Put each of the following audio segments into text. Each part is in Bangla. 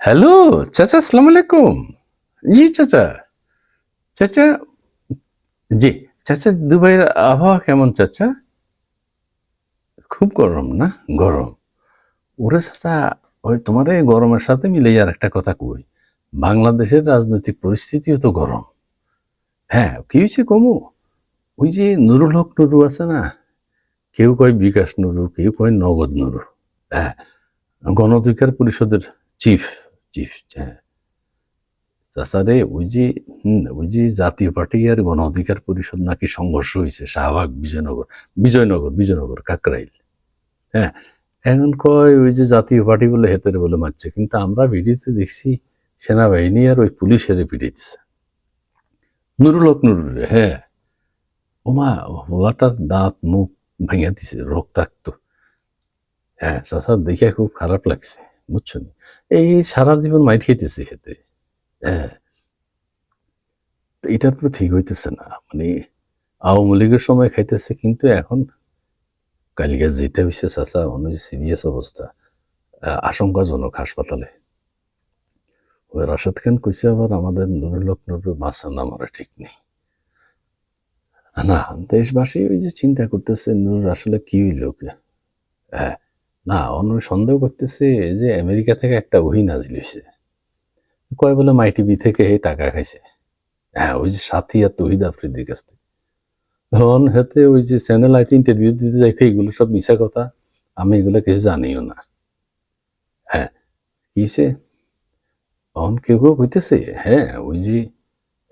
হ্যালো, চাচা, আসসালামু আলাইকুম। জি, চাচা। চাচা, জি, চাচা, দুবাইয়ের আবহাওয়া কেমন, চাচা? খুব গরম না? গরম। ওরে চাচা, ওই তোমার এই গরমের সাথে মিলে আর একটা কথা কই। বাংলাদেশের রাজনৈতিক পরিস্থিতিও তো গরম। হ্যাঁ কি হয়েছে কমু? ওই যে নুরুল হক নুরু আছে না? কেউ কয় বিকাশ নুরু, কেউ কয় নগদ নুরু। হ্যাঁ গণ অধিকার পরিষদের চিফ। চিফ চাচারে ওই যে ওই যে জাতীয় পার্টি আর গণ অধিকার পরিষদ নাকি সংঘর্ষ হয়েছে শাহবাগ বিজয়নগর বিজয়নগর বিজয়নগর কাকরাইল হ্যাঁ এখন কয় ওই যে জাতীয় পার্টি বলে হেতেরে বলে মারছে কিন্তু আমরা ভিডিওতে দেখছি সেনাবাহিনী আর ওই পুলিশের পিটিয়েছে নুরুল হক নুরুল হ্যাঁ ওমা ওলাটার দাঁত মুখ ভেঙে দিছে রক্তাক্ত হ্যাঁ চাচা দেখে খুব খারাপ লাগছে বুঝছ এই সারা জীবন মাইর খেতেছে হেতে হ্যাঁ। এটা তো ঠিক হইতেছে না। মানে আওয়ামী লীগের সময় খাইতেছে, কিন্তু এখন কালিকা যেটা হয়েছে চাচা অনেক সিরিয়াস অবস্থা। আশঙ্কাজনক হাসপাতালে। ওই রাশেদ খান কইছে আবার আমাদের নুরুল হক নুরুল মাসান আমার ঠিক নেই। না, দেশবাসী ওই যে চিন্তা করতেছে, নুরুল আসলে কি হইল? কি? হ্যাঁ। না, অন্য সন্দেহ করতেছে যে আমেরিকা থেকে একটা ওহি নাজিল হয়েছে। কয় বলে মাই টিভি থেকে এই টাকা খাইছে। হ্যাঁ ওই যে সাথী আর তহিদ আফ্রিদির কাছ থেকে। ধন হাতে ওই যে চ্যানেল আইতে ইন্টারভিউ দিতে যাই এগুলো সব মিশা কথা, আমি এগুলো কিছু জানিও না। হ্যাঁ কি সে অন কেউ কেউ কইতেছে হ্যাঁ ওই যে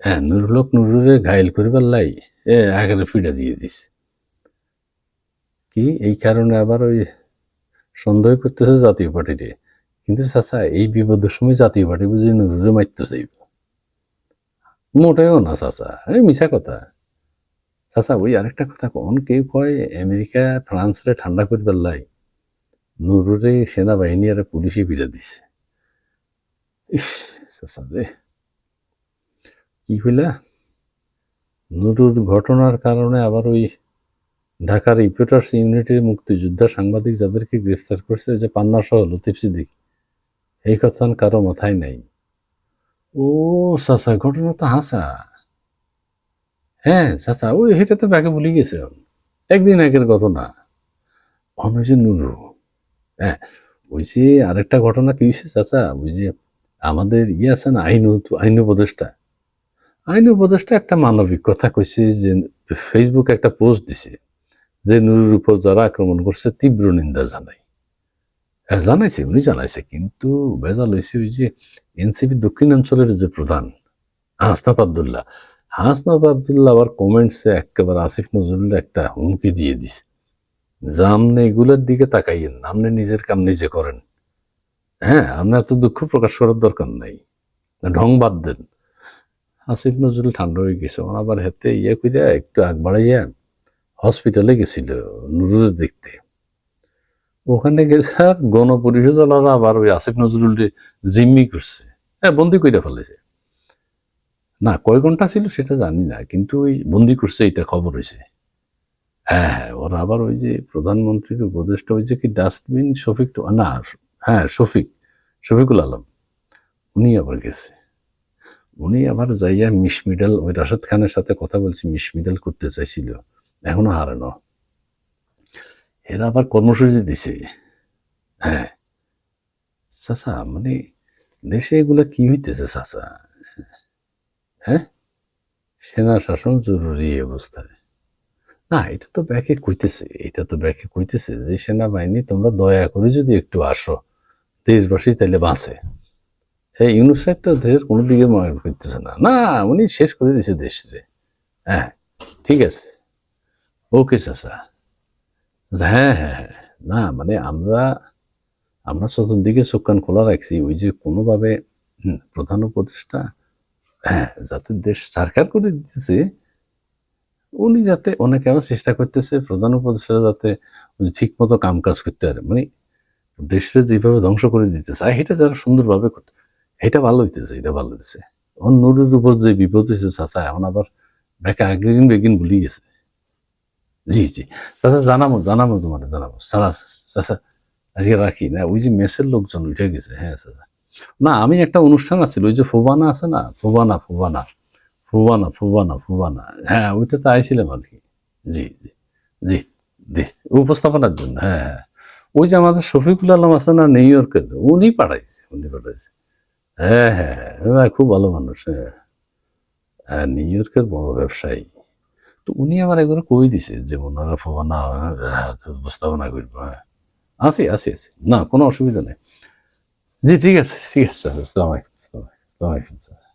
হ্যাঁ নুরুল হক নুরুরে ঘাইল করিবার লাই, এ একেবারে ফিডা দিয়ে দিস কি? এই কারণে আবার ওই সন্দেহ করতেছে জাতীয় পার্টিতে। কিন্তু চাচা, এই বিপদের সময় জাতীয় পার্টি বুঝি নুরুরে মারতে চাইব। মোটেও না, চাচা। এই মিশা কথা। চাচা, ওই আরেকটা কথা কন, কেউ কয় আমেরিকা, ফ্রান্সরে ঠান্ডা করবার লাই নুরুরে সেনাবাহিনী আর পুলিশে বিড়া দিছে। ইস, চাচা রে। কি হইলা? নুরুর ঘটনার কারণে আবার ওই ঢাকার রিপোর্টার্স ইউনিটির মুক্তিযোদ্ধা সাংবাদিক যাদেরকে গ্রেফতার করছে যে পান্না সহ লতিফ সিদ্দিক। এই কথা কারও মাথায় নাই। ও, চাচা, ঘটনা তো হাসা। হ্যাঁ চাচা ওই এটা তো ব্যাগে ভুলে গেছে একদিন আগের ঘটনা। অন যে নুরু। হ্যাঁ ওই যে আরেকটা ঘটনা কি হয়েছে, চাচা? ওই যে আমাদের ইয়ে আছে না, আইন আইন উপদেষ্টা। আইন উপদেষ্টা একটা মানবিক কথা কইছে যে ফেসবুকে একটা পোস্ট দিছে। যে নুরুর উপর যারা আক্রমণ করছে, তীব্র নিন্দা জানাই হ্যাঁ জানাইছে, উনি জানাইছে, কিন্তু বেজাল হয়েছে ওই যে এনসিপি দক্ষিণাঞ্চলের যে প্রধান, হাসনাত আবদুল্লাহ। হাসনাত আবদুল্লাহ আবার কমেন্টসে একেবারে আসিফ নজরুল একটা হুমকি দিয়ে দিছে। যে আপনি এগুলোর দিকে তাকাইয়েন, আপনি নিজের কাম নিজে করেন। হ্যাঁ আপনার এত দুঃখ প্রকাশ করার দরকার নাই। ঢং বাদ দেন। আসিফ নজরুল ঠান্ডা হয়ে গেছে আবার হেতে ইয়ে কইরা একটু আগ বাড়াইয়া হসপিটালে গেছিল নুরুরে দেখতে। ওখানে গেছে গণপরিষদ আলাদা আবার ওই আসিফ নজরুল জিম্মি করছে। হ্যাঁ বন্দি কইরা ফেলেছে। না, কয় ঘণ্টা ছিল সেটা জানি না, কিন্তু ওই বন্দি করছে এটা খবর হয়েছে হ্যাঁ হ্যাঁ ওরা আবার ওই যে প্রধানমন্ত্রীর উপদেষ্টা ওই যে কি ডাস্টবিন শফিক না হ্যাঁ শফিক, শফিকুল আলম, উনি আবার গেছে। উনি আবার যাইয়া মিস মিডাল, ওই রাশেদ খানের সাথে কথা বলছি, মিস মিডাল করতে চাইছিল। এখনও হারানো এরা আবার কর্মসূচি দিছে। হ্যাঁ। চাচা মানে দেশে এগুলা কি হইতেছে চাচা? হ্যাঁ? সেনা শাসন জরুরি অবস্থায়। না, এটা তো ব্যাকে কইতেছে, এটা তো ব্যাকে কইতেছে যে সেনাবাহিনী তোমরা দয়া করে যদি একটু আসো, দেশবাসী তাইলে বাঁচে। এই ইউনুস সাহেব তো দেশের কোনো দিকে মনে করতেছে না। না, উনি শেষ করে দিয়েছে দেশরে। হ্যাঁ ঠিক আছে। ওকে চাচা হ্যাঁ হ্যাঁ হ্যাঁ। না মানে আমরা আমরা চতুর্দিকে চোখ কান খোলা রাখছি। ওই যে কোনোভাবে প্রধান উপদেষ্টা হ্যাঁ যাতে দেশ সরকার করে দিতেছে, উনি যাতে অনেক এমন চেষ্টা করতেছে, প্রধান উপদেষ্টা যাতে ঠিক মতো কাম কাজ করতে পারে। মানে দেশে যেভাবে ধ্বংস করে দিতে চায় এটা যারা সুন্দরভাবে করতে, এটা ভালো হইতেছে, এটা ভালো হইতেছে। অন নুরের উপর যে বিপদ হয়েছে চাচা, এখন আবার ব্যাকে আগের বেগিন ভুলি গেছে। জি জি। চাচা জানাব জানাব তোমার জানাব। সারা আজকে রাখি না ওই যে মেসের লোকজন উঠে গেছে হ্যাঁ চাচা না আমি একটা অনুষ্ঠান আছে ওই যে ফুবানা আছে না ফুবানা ফুবানা ফুবানা ফুবানা ফুবানা হ্যাঁ ওইটা তো আইছিলাম আর কি। জি জি জি জি উপস্থাপনার জন্য হ্যাঁ হ্যাঁ। ওই যে আমাদের শফিকুল আলম আছে না নিউ ইয়র্কের উনি পাঠাইছে উনি পাঠাইছে। হ্যাঁ হ্যাঁ হ্যাঁ হ্যাঁ, খুব ভালো মানুষ হ্যাঁ। হ্যাঁ, নিউ ইয়র্কের বড় ব্যবসায়ী। তো উনি আমার একবার কই দিছে যে ওনারা হ্যাঁ, উপস্থাপনা করব হ্যাঁ। আছি আছে আছি। না কোনো অসুবিধা নেই। জি ঠিক আছে ঠিক আছে আসসালামাইকুম আসসালামাইকুম আসসালামু আলাইকুম